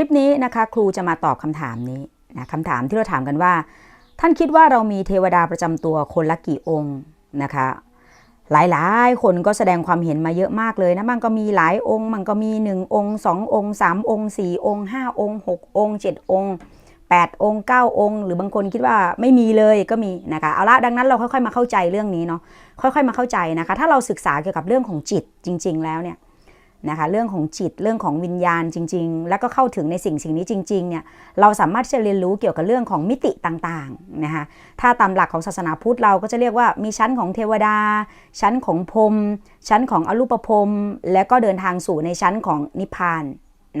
ลิปนี้นะคะครูจะมาตอบคำถามนี้นะคำถามที่เราถามกันว่า ท่านคิดว่าเรามีเทวดาประจำตัวคนละกี่องค์นะคะ หลายๆ คนก็แสดงความเห็นมาเยอะมากเลยนะมันก็มีหลายองค์ มันก็มี 1 องค์ 2 องค์ 3 องค์ 4 องค์ 5 องค์ 6 องค์ 7 องค์ 8 องค์ 9 องค์ หรือบางคนคิดว่าไม่มีเลยก็มีนะคะเอาละดังนั้นเราค่อยๆมาเข้าใจเรื่องนี้เนาะค่อยๆมาเข้าใจนะคะ ถ้าเราศึกษาเกี่ยวกับเรื่องของจิตจริง ๆ แล้วเนี่ย นะคะเรื่องของจิตเรื่องของวิญญาณจริง ๆ แล้วก็เข้าถึงในสิ่งสิ่งนี้จริงๆเนี่ยเราสามารถจะเรียนรู้เกี่ยวกับเรื่องของมิติต่างๆนะคะถ้าตามหลักของศาสนาพุทธเราก็จะเรียกว่ามีชั้นของเทวดา ชั้นของพรมชั้นของอรูปพรมและก็เดินทางสู่ในชั้นของนิพพาน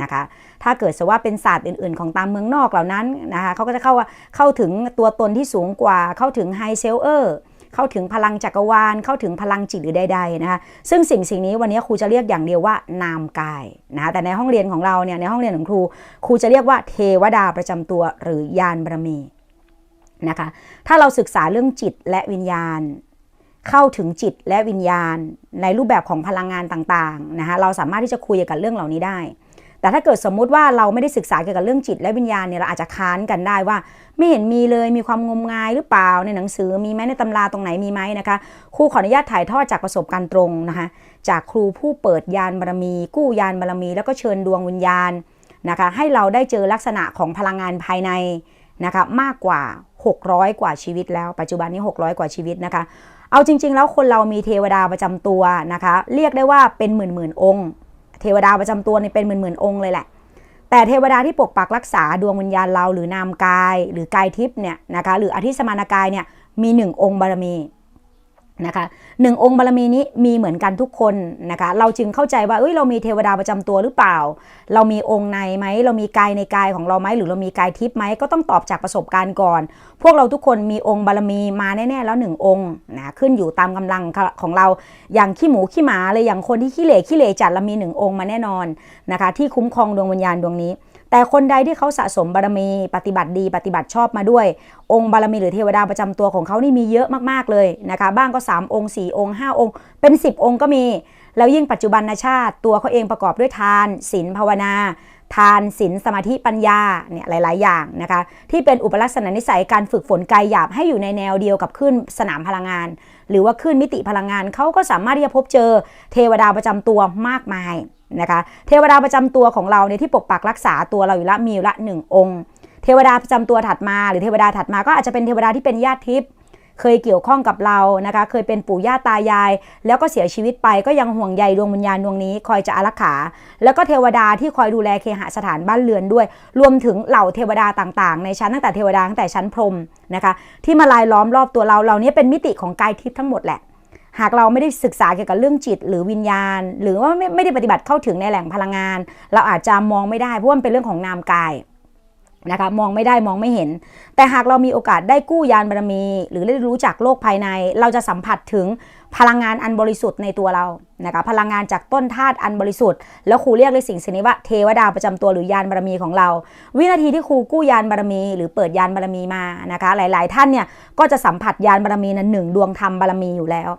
นะคะถ้าเกิดสว่าเป็นศาสตร์อื่น ๆ ของตามเมืองนอกเหล่านั้นนะคะเขาก็จะเข้าว่าเข้าถึงตัวตนที่สูงกว่าเข้าถึงไฮเซลเออร์ เข้าถึงพลังจักรวาล เข้าถึงพลังจิตหรือใดๆนะคะซึ่งสิ่งสิ่งนี้วันนี้ครูจะเรียกอย่างเดียวว่านามกายนะแต่ในห้องเรียนของเราเนี่ยในห้องเรียนของครูครูจะเรียกว่าเทวดาประจำตัวหรือยานบารมีนะคะถ้าเราศึกษาเรื่องจิตและวิญญาณ เข้าถึงจิตและวิญญาณ ในรูปแบบของพลังงานต่างๆนะคะเราสามารถที่จะคุยกับเรื่องเหล่านี้ได้ แต่ถ้าเกิดสมมุติว่าเราไม่ได้ศึกษาเกี่ยวกับเรื่องจิตและวิญญาณเนี่ยเราอาจจะค้านกันได้ว่า ไม่เห็นมีเลยมีความงมงายหรือเปล่าในหนังสือมีไหมในตำราตรงไหนมีไหมนะคะครูขออนุญาตถ่ายทอดจากประสบการณ์ตรงนะคะจากครูผู้เปิดยานบารมี กู้ยานบารมี แล้วก็เชิญดวงวิญญาณนะคะให้เราได้เจอลักษณะของพลังงานภายในนะคะมากกว่า 600 กว่าชีวิตแล้ว ปัจจุบันนี้ 600 กว่าชีวิตนะคะ เอาจริง ๆ แล้วคนเรามีเทวดาประจำตัวนะคะ เรียกได้ว่าเป็นหมื่นหมื่นองค์ เทวดาประจำตัวนี่เป็นหมื่นๆองค์เลยแหละ แต่เทวดาที่ปกปักรักษาดวงวิญญาณเราหรือนามกาย หรือกายทิพย์เนี่ยนะคะหรืออธิสมานกายเนี่ยมีหนึ่งองค์บารมี นะคะหนึ่งองค์บารมีนี้มีเหมือนกันทุกคนนะคะเราจึงเข้าใจว่าเอ้ยเรามีเทวดาประจำตัวหรือเปล่า เรามีองค์ในไหมเรามีกายในกายของเราไหมหรือเรามีกายทิพย์ไหมก็ต้องตอบจากประสบการณ์ก่อน พวกเราทุกคนมีองค์บารมีมาแน่ๆแล้วหนึ่งองค์นะขึ้นอยู่ตามกำลังของเราอย่างขี้หมูขี้หมาเลยอย่างคนที่ขี้เหล่ขี้เหล่จัดเรามีหนึ่งองค์มาแน่นอนนะคะที่คุ้มครองดวงวิญญาณดวงนี้ แต่คนใดที่เขาสะสมบารมีปฏิบัติดี ปฏิบัติชอบมาด้วย องค์บารมีหรือเทวดาประจำตัวของเขานี่มีเยอะมากๆเลยนะคะ บ้างก็ 3 องค์ 4 องค์ 5 องค์ เป็น 10 องค์ก็มี แล้วยิ่งปัจจุบันชาติ ตัวเขาเองประกอบด้วยทานศีลภาวนา ทานศีลสมาธิปัญญาเนี่ยหลาย ๆ อย่างนะคะ ที่เป็นอุปลักษณะนิสัยการฝึกฝนกายหยาบให้อยู่ในแนวเดียวกับขึ้นสนามพลังงาน หรือว่าขึ้นมิติพลังงานเขาก็สามารถที่จะพบเจอเทวดาประจำตัวมากมาย นะคะเทวดาประจำตัวของเราเนี่ยที่ปกปักรักษาตัวเราอยู่ละมีอยู่ละหนึ่งองค์ เทวดาประจำตัวถัดมา หรือเทวดาถัดมาก็อาจจะเป็นเทวดาที่เป็นญาติทิพย์เคยเกี่ยวข้องกับเรานะคะ เคยเป็นปู่ย่าตายาย แล้วก็เสียชีวิตไปก็ยังห่วงใยดวงวิญญาณดวงนี้คอยจะอารักขา แล้วก็เทวดาที่คอยดูแลเคหสถานบ้านเรือนด้วย รวมถึงเหล่าเทวดาต่างๆ ในชั้นตั้งแต่เทวดาตั้งแต่ชั้นพรมนะคะ ที่มาลายล้อมรอบตัวเราเหล่านี้เป็นมิติของกายทิพย์ทั้งหมดแหละ หากเราไม่ได้ศึกษาเกี่ยวกับเรื่องจิตหรือวิญญาณ หรือว่าไม่ไม่ได้ปฏิบัติเข้าถึงในแหล่งพลังงาน เราอาจจะมองไม่ได้เพราะมันเป็นเรื่องของนามกายนะคะมองไม่ได้มองไม่เห็น แต่หากเรามีโอกาสได้กู้ยานบารมี หรือได้รู้จักโลกภายใน เราจะสัมผัสถึงพลังงานอันบริสุทธิ์ในตัวเรานะคะพลังงานจากต้นธาตุอันบริสุทธิ์แล้วครูเรียกเลยสิ่งสิ่งนี้ว่าเทวดาประจำตัวหรือยานบารมีของเรา วินาทีที่ครูกู้ยานบารมี หรือเปิดยานบารมีมานะคะหลาย ๆ ท่านเนี่ยก็จะสัมผัสยานบารมีนั้นหนึ่งดวงธรรมบารมีอยู่แล้ว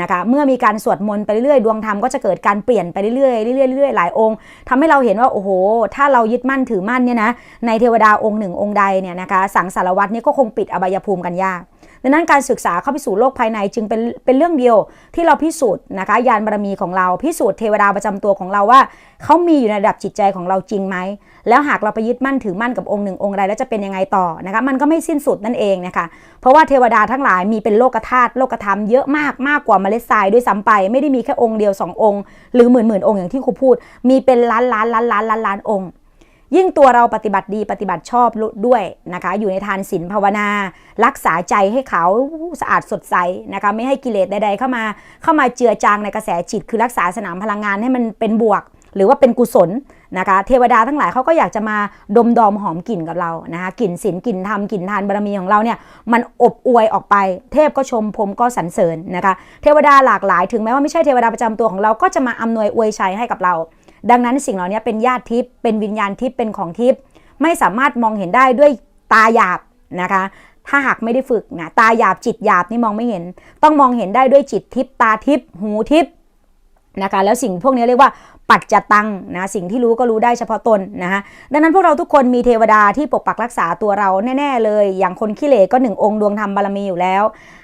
นะคะเมื่อมีการสวดมนต์ไปเรื่อยๆ ดวงธรรมก็จะเกิดการเปลี่ยนไปเรื่อยๆเรื่อยๆเรื่อยๆหลายองค์ทำให้เราเห็นว่าโอ้โห ถ้าเรายึดมั่นถือมั่นเนี่ยนะในเทวดาองค์หนึ่งองค์ใดเนี่ยนะคะสังสารวัตรนี่ก็คงปิดอบายภูมิกันยากดังนั้นการศึกษาเข้าไปสู่โลกภายในจึงเป็นเป็นเรื่องเดียวที่เราพิสูจน์นะคะยานบารมีของเราพิสูจน์เทวดาประจำตัวของเราว่าเขามีอยู่ในระดับจิตใจของเราจริงไหม แล้วหากเราไปยึดมั่นถือมั่นกับองค์หนึ่งองค์ใดแล้วจะเป็นยังไงต่อนะคะมันก็ไม่สิ้นสุดนั่นเองนะคะเพราะว่าเทวดาทั้งหลายมีเป็นโลกธาตุโลกธรรมเยอะมากมากกว่าเมล็ดทรายด้วยซ้ำไป ไม่ได้มีแค่องค์เดียว 2 องค์ หรือหมื่นหมื่นองค์อย่างที่ครูพูด มีเป็นล้านล้านล้านล้านล้านล้านองค์ยิ่งตัวเราปฏิบัติดีปฏิบัติชอบด้วยนะคะ อยู่ในทานศีลภาวนา รักษาใจให้เขาสะอาดสดใสนะคะไม่ให้กิเลสใด ๆ เข้ามาเข้ามาเจือจางในกระแสจิต คือรักษาสนามพลังงานให้มันเป็นบวก หรือว่าเป็นกุศลนะคะเทวดาทั้งหลายเขาก็อยากจะมาดมดอมหอมกลิ่นกับเรานะคะกลิ่นศีลกลิ่นธรรมกลิ่นทานบารมีของเราเนี่ยมันอบอวยออกไป เทพก็ชมพรมก็สรรเสริญนะคะเทวดาหลากหลายถึงแม้ว่าไม่ใช่เทวดาประจำตัวของเราก็จะมาอำนวยอวยชัยให้กับเรา ดังนั้นสิ่งเหล่านี้เป็นญาติทิพย์เป็นวิญญาณทิพย์เป็นของทิพย์ไม่สามารถมองเห็นได้ด้วยตาหยาบนะคะถ้าหากไม่ได้ฝึกนะตาหยาบจิตหยาบนี่มองไม่เห็น ต้องมองเห็นได้ด้วยจิตทิพย์ตาทิพย์หูทิพย์นะคะแล้วสิ่งพวกนี้เรียกว่า ปัจจตังนะสิ่งที่รู้ก็รู้ได้เฉพาะตนนะคะดังนั้นพวกเราทุกคนมีเทวดาที่ปกปักรักษาตัวเราแน่ๆเลย อย่างคนขี้เหร่ก็หนึ่งองค์ดวงธรรมบารมีอยู่แล้ว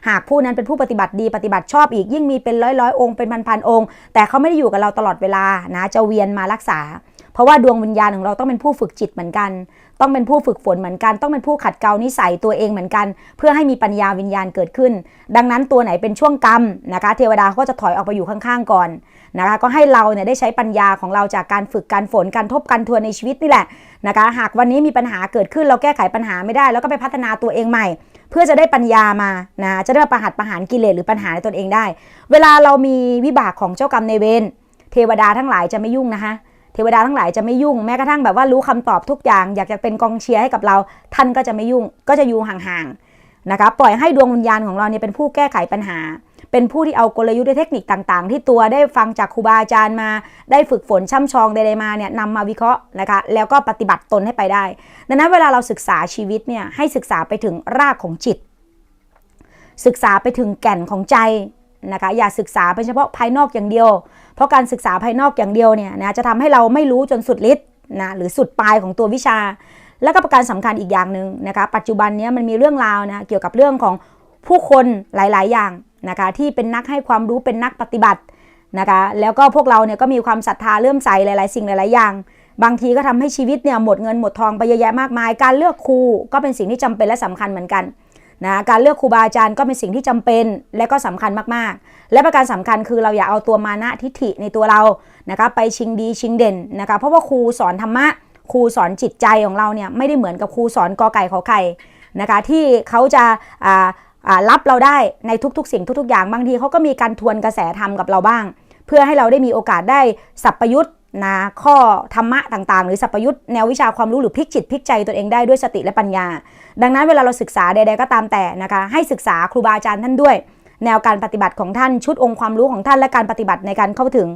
หากผู้นั้นเป็นผู้ปฏิบัติดีปฏิบัติชอบอีกยิ่งมีเป็นร้อยร้อยๆองค์เป็นพันๆองค์ แต่เขาไม่ได้อยู่กับเราตลอดเวลานะจะเวียนมารักษา เพราะว่าดวงวิญญาณของเราต้องเป็นผู้ฝึกจิตเหมือนกัน ต้องเป็นผู้ฝึกฝนเหมือนกัน ต้องเป็นผู้ขัดเกลานิสัยตัวเองเหมือนกัน เพื่อให้มีปัญญาวิญญาณเกิดขึ้น ดังนั้นตัวไหนเป็นช่วงกรรมนะคะ เทวดาเขาก็จะถอยออกไปอยู่ข้างๆก่อนนะคะ ก็ให้เราเนี่ยได้ใช้ปัญญาของเราจากการฝึกการฝนการทบการทวนในชีวิตนี่แหละนะคะ หากวันนี้มีปัญหาเกิดขึ้นเราแก้ไขปัญหาไม่ได้ แล้วก็ไปพัฒนาตัวเองใหม่ เพื่อจะได้ปัญญามานะจะได้ประหัตประหารกิเลสหรือปัญหาในตนเองได้ เวลาเรามีวิบากของเจ้ากรรมในเวรเทวดาทั้งหลายจะไม่ยุ่งนะคะ เทวดาทั้งหลายจะไม่ยุ่งแม้กระทั่งแบบว่ารู้คำตอบทุกอย่าง อยากจะเป็นกองเชียร์ให้กับเรา ท่านก็จะไม่ยุ่งก็จะอยู่ห่างๆนะคะปล่อยให้ดวงวิญญาณของเราเนี่ยเป็นผู้แก้ไขปัญหา เป็นผู้ที่เอากลยุทธ์และเทคนิคต่างๆ ที่ตัวได้ฟังจากครูบาอาจารย์มา ได้ฝึกฝนช่ำชองใดๆมาเนี่ยนำมาวิเคราะห์นะคะแล้วก็ปฏิบัติตนให้ไปได้ ดังนั้นเวลาเราศึกษาชีวิตเนี่ยให้ศึกษาไปถึงรากของจิต ศึกษาไปถึงแก่นของใจ นะคะอย่าศึกษาเป็นเฉพาะภายนอกอย่างเดียว เพราะการศึกษาภายนอกอย่างเดียวเนี่ยนะจะทำให้เราไม่รู้จนสุดฤทธิ์นะหรือสุดปลายของตัววิชา แล้วก็ประการสำคัญอีกอย่างหนึ่งนะคะปัจจุบันนี้มันมีเรื่องราวนะเกี่ยวกับเรื่องของผู้คนหลาย ๆ อย่างนะคะที่เป็นนักให้ความรู้เป็นนักปฏิบัตินะคะแล้วก็พวกเราเนี่ยก็มีความศรัทธาเลื่อมใสหลาย ๆ สิ่งหลาย ๆ อย่าง บางทีก็ทำให้ชีวิตเนี่ยหมดเงินหมดทองไปเยอะแยะมากมาย การเลือกครูก็เป็นสิ่งที่จำเป็นและสำคัญเหมือนกัน นะการเลือกครูบาอาจารย์ก็เป็นสิ่งที่จำเป็นและก็สำคัญมากๆ และประการสำคัญคือเราอย่าเอาตัวมานะทิฐิในตัวเรานะคะไปชิงดีชิงเด่นนะคะเพราะว่าครูสอนธรรมะครูสอนจิตใจของเราเนี่ยไม่ได้เหมือนกับครูสอนกอไก่ขอไข่นะคะที่เขาจะรับเราได้ในทุกๆ สิ่งทุก ๆ อย่างบางทีเขาก็มีการทวนกระแสธรรมกับเราบ้าง เพื่อให้เราได้มีโอกาสได้สัพพยุต นะข้อธรรมะต่างๆ หรือสัพยุตแนววิชาความรู้หรือพลิกจิตพลิกใจตัวเองได้ด้วยสติและปัญญา ดังนั้นเวลาเราศึกษาใดๆก็ตามแต่นะคะ ให้ศึกษาครูบาอาจารย์ท่านด้วย แนวการปฏิบัติของท่านชุดองค์ความรู้ของท่านและการปฏิบัติในการเข้าถึง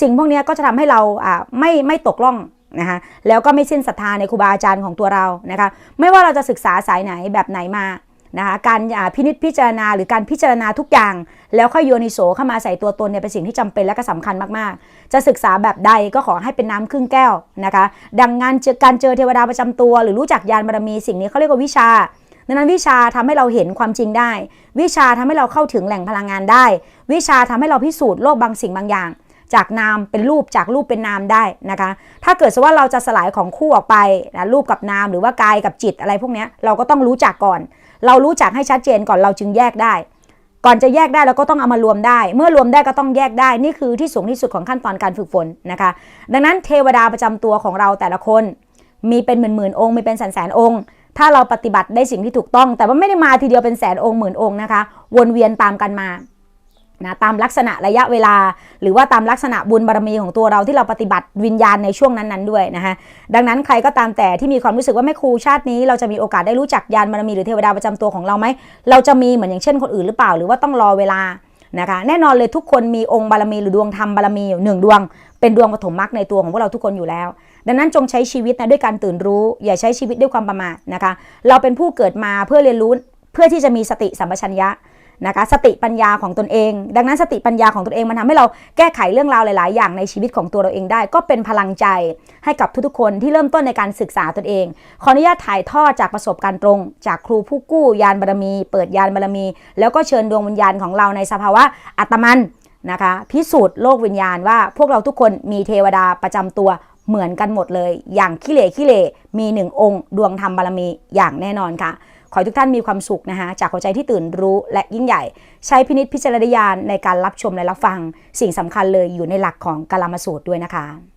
สิ่งพวกนี้ก็จะทำให้เราอ่าไม่ไม่ตกล่องนะคะแล้วก็ไม่สิ้นศรัทธาในครูบาอาจารย์ของตัวเรานะคะไม่ว่าเราจะศึกษาสายไหนแบบไหนมา นะคะการพินิจพิจารณาหรือการพิจารณาทุกอย่าง แล้วค่อยโยนิโสเข้ามาใส่ตัวตนเนี่ยเป็นสิ่งที่จำเป็นและก็สำคัญมากๆ จะศึกษาแบบใดก็ขอให้เป็นน้ำครึ่งแก้วนะคะ ดังงานเจอการเจอเทวดาประจำตัว หรือรู้จักยานบารมีสิ่งนี้เขาเรียกว่าวิชาดังนั้นวิชาทำให้เราเห็นความจริงได้ วิชาทำให้เราเข้าถึงแหล่งพลังงานได้ วิชาทำให้เราพิสูจน์โลกบางสิ่งบางอย่าง จากนามเป็นรูปจากรูปเป็นนามได้นะคะ ถ้าเกิดสว่าเราจะสลายของคู่ออกไปนะรูปกับนามหรือว่ากายกับจิตอะไรพวกนี้เราก็ต้องรู้จักก่อน เรารู้จักให้ชัดเจนก่อนเราจึงแยกได้ ก่อนจะแยกได้เราก็ต้องเอามารวมได้ เมื่อรวมได้ก็ต้องแยกได้นี่คือที่สูงที่สุดของขั้นตอนการฝึกฝนนะคะ ดังนั้นเทวดาประจำตัวของเราแต่ละคน มีเป็นหมื่นหมื่นๆองค์มีเป็นแสนแสนๆองค์ถ้าเราปฏิบัติได้สิ่งที่ถูกต้อง แต่ว่าไม่ได้มาทีเดียวเป็นแสนองค์หมื่นองค์นะคะ วนเวียนตามกันมา นะตามลักษณะระยะเวลา หรือว่าตามลักษณะบุญบารมีของตัวเราที่เราปฏิบัติวิญญาณในช่วงนั้นๆด้วยนะคะดังนั้นใครก็ตามแต่ที่มีความรู้สึกว่าแม่ครูชาตินี้ เราจะมีโอกาสได้รู้จักยานบารมีหรือเทวดาประจำตัวของเราไหมเราจะมีเหมือนอย่างเช่นคนอื่นหรือเปล่า หรือว่าต้องรอเวลานะคะแน่นอนเลยทุกคนมีองค์บารมีหรือดวงธรรมบารมีอยู่หนึ่งดวง เป็นดวงปฐมมรรคในตัวของพวกเราทุกคนอยู่แล้ว ดังนั้นจงใช้ชีวิตนะด้วยการตื่นรู้ อย่าใช้ชีวิตด้วยความประมาทนะคะเราเป็นผู้เกิดมาเพื่อเรียนรู้เพื่อที่จะมีสติสัมปชัญญะ นะคะสติปัญญาของตนเอง ดังนั้นสติปัญญาของตนเองมันทำให้เราแก้ไขเรื่องราวหลาย ๆ อย่างในชีวิตของตัวเราเองได้ ก็เป็นพลังใจให้กับทุกๆคนที่เริ่มต้นในการศึกษาตนเอง ขออนุญาตถ่ายทอดจากประสบการณ์ตรง จากครูผู้กู้ยานบารมี เปิดยานบารมี แล้วก็เชิญดวงวิญญาณของเราในสภาวะอัตมันนะคะ พิสูจน์โลกวิญญาณว่าพวกเราทุกคนมีเทวดาประจำตัวเหมือนกันหมดเลย อย่างขี้เหร่ขี้เหร่มีหนึ่งองค์ ดวงธรรมบารมีอย่างแน่นอนค่ะ ขอให้ทุกท่านมีความสุขนะคะจากหัวใจที่ตื่นรู้และยิ่งใหญ่ ใช้พินิษพิจารณญาณในการรับชมและรับฟัง สิ่งสำคัญเลยอยู่ในหลักของกาลามสูตรด้วยนะคะ